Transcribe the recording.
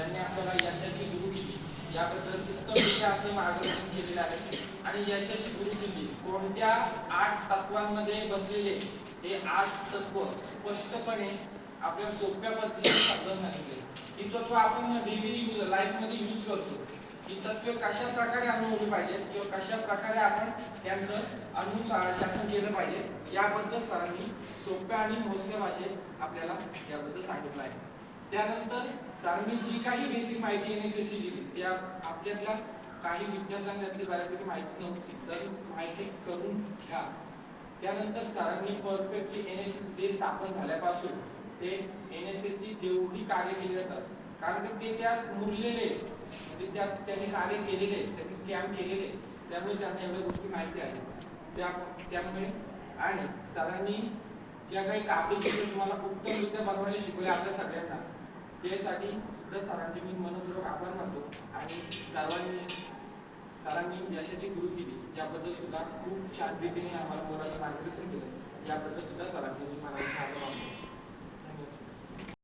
यांनी आपल्याला यशाची गुरु केली याबद्दल उत्तमरित्या असं मार्गदर्शन केलेलं आहे. आणि यशाची गुरु केली कोणत्या आठ तत्वांमध्ये बसलेले हे आठ तत्व स्पष्टपणे आपल्या सोप्या पद्धतीने समजावून सांगितले. ही तत्व आपण डेली यूज लाईफमध्ये यूज करतो. ही तत्वे कशा प्रकारे अनुभवली पाहिजेत किंवा कशा प्रकारे आपण त्यांचं अनुशासन केलं पाहिजे याबद्दल सरांनी सोप्या आणि मोजक्या भाषेत आपल्याला याबद्दल सांगितलं आहे. त्यानंतर सरांनी जी काही बेसिक माहिती एन एस एसची दिली त्या आपल्यातल्या काही विद्यार्थ्यांना त्यातली बऱ्यापैकी माहिती नव्हती तर माहिती करून घ्या. त्यानंतर सरांनी perfectly N S S day स्थापन झाल्यापासून ते एन एस एसची जेवढी कार्य केली जातात कारण की ते त्यात मुरलेले म्हणजे त्यात त्यांनी कार्य केलेले त्यांनी कॅम्प केलेले त्यामुळे त्यांना एवढ्या गोष्टी माहिती आहेत. त्या त्यामुळे आणि सरांनी ज्या काही कापडी चित्र तुम्हाला उत्तमरित्या बनवायला शिकवले आपल्या सगळ्यांना त्यासाठी सुद्धा सरांचे मी मनपूर्वक आभार मानतो आणि सर्वांनी सरांनी यशाची गुरु केली याबद्दल सुद्धा खूप छान रीतीने आम्हाला मोलाचं मार्गदर्शन केलं. याबद्दल सुद्धा सरांचे मी मला आभार